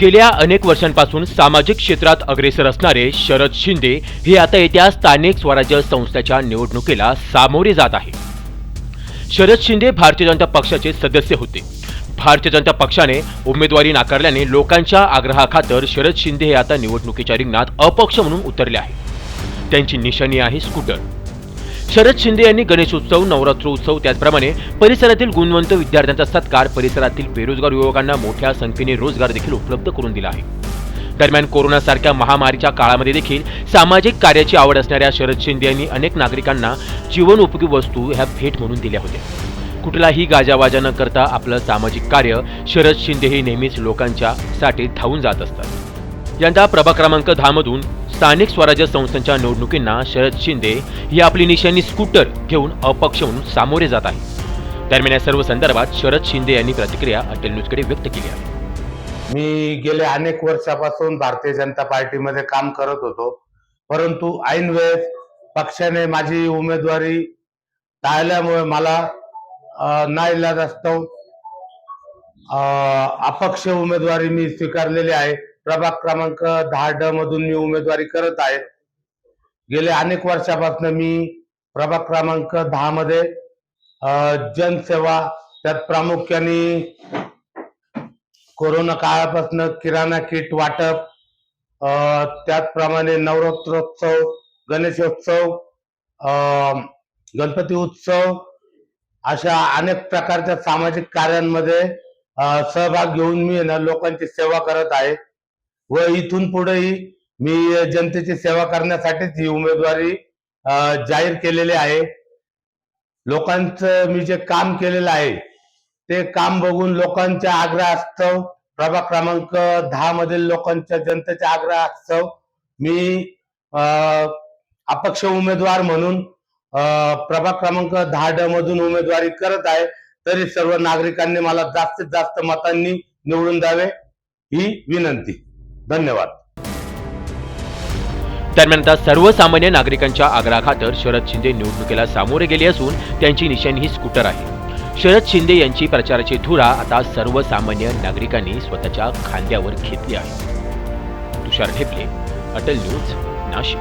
गेल्या अनेक वर्षांपासून सामाजिक क्षेत्रात अग्रेसर असणारे शरद शिंदे हे आता येत्या स्थानिक स्वराज्य संस्थेच्या निवडणुकीला सामोरे जात आहे शरद शिंदे भारतीय जनता पक्षाचे सदस्य होते. भारतीय जनता पक्षाने उमेदवारी नाकारल्याने लोकांच्या आग्रहाखातर शरद शिंदे हे आता निवडणुकीच्या रिंगणात अपक्ष म्हणून उतरले आहे त्यांची निशाणी आहे स्कूटर. शरद शिंदे यांनी गणेशोत्सव नवरात्र उत्सव त्याचप्रमाणे परिसरातील गुणवंत विद्यार्थ्यांचा सत्कार परिसरातील बेरोजगार युवकांना मोठ्या संख्येने रोजगार देखील उपलब्ध करून दिला आहे. दरम्यान कोरोनासारख्या महामारीच्या काळामध्ये देखील सामाजिक कार्याची आवड असणाऱ्या शरद शिंदे यांनी अनेक नागरिकांना जीवनोपयोगी वस्तू ह्या भेट म्हणून दिल्या होत्या. कुठलाही गाजावाजा न करता आपलं सामाजिक कार्य शरद शिंदे हे नेहमीच लोकांच्या साठी धावून जात असतात. यंदा प्रभाग क्रमांक दहा स्थानिक स्वराज्य संस्थांच्या निवडणुकींना शरद शिंदे ही आपली निशाणी स्कूटर घेऊन अपक्ष म्हणून सामोरे जात आहे दरम्यान या सर्व संदर्भात शरद शिंदे यांनी प्रतिक्रिया अटल न्यूजकडे व्यक्त केली आहे. मी गेले अनेक वर्षापासून भारतीय जनता पार्टीमध्ये काम करत होतो. परंतु ऐन वेळेस पक्षाने माझी उमेदवारी टाळल्यामुळे मला अं, इलाज असतो. अपक्ष उमेदवारी मी स्वीकारलेली आहे. प्रभाग क्रमांक दहा ड मधून मी उमेदवारी करत आहे. गेले अनेक वर्षापासून मी प्रभाग क्रमांक दहा मध्ये अं, जनसेवा त्यात प्रामुख्याने कोरोना काळापासून किराणा किट वाटप त्याचप्रमाणे नवरात्रोत्सव गणेशोत्सव गणपती उत्सव अशा अनेक प्रकारच्या सामाजिक कार्यांमध्ये सहभाग घेऊन मी ना लोकांची सेवा करत आहे. व इथून पुढेही मी जनतेची सेवा करण्यासाठीच ही उमेदवारी जाहीर केलेली आहे. लोकांचं मी जे काम केलेलं आहे ते काम बघून लोकांच्या आग्रहास्तव प्रभाग क्रमांक दहा मधील लोकांच्या जनतेच्या आग्रहास्तव मी अपक्ष उमेदवार म्हणून प्रभाग क्रमांक दहा ड मधून उमेदवारी करत आहे. तरी सर्व नागरिकांनी मला जास्तीत जास्त मतांनी निवडून द्यावे ही विनंती. धन्यवाद. दरम्यान आता सर्वसामान्य नागरिकांच्या आग्रहाखातर शरद शिंदे निवडणुकीला सामोरे गेले असून त्यांची निशाणी ही स्कूटर आहे. शरद शिंदे यांची प्रचाराची धुरा आता सर्वसामान्य नागरिकांनी स्वतःच्या खांद्यावर घेतली आहे. तुषार ठेपले अटल न्यूज नाशिक.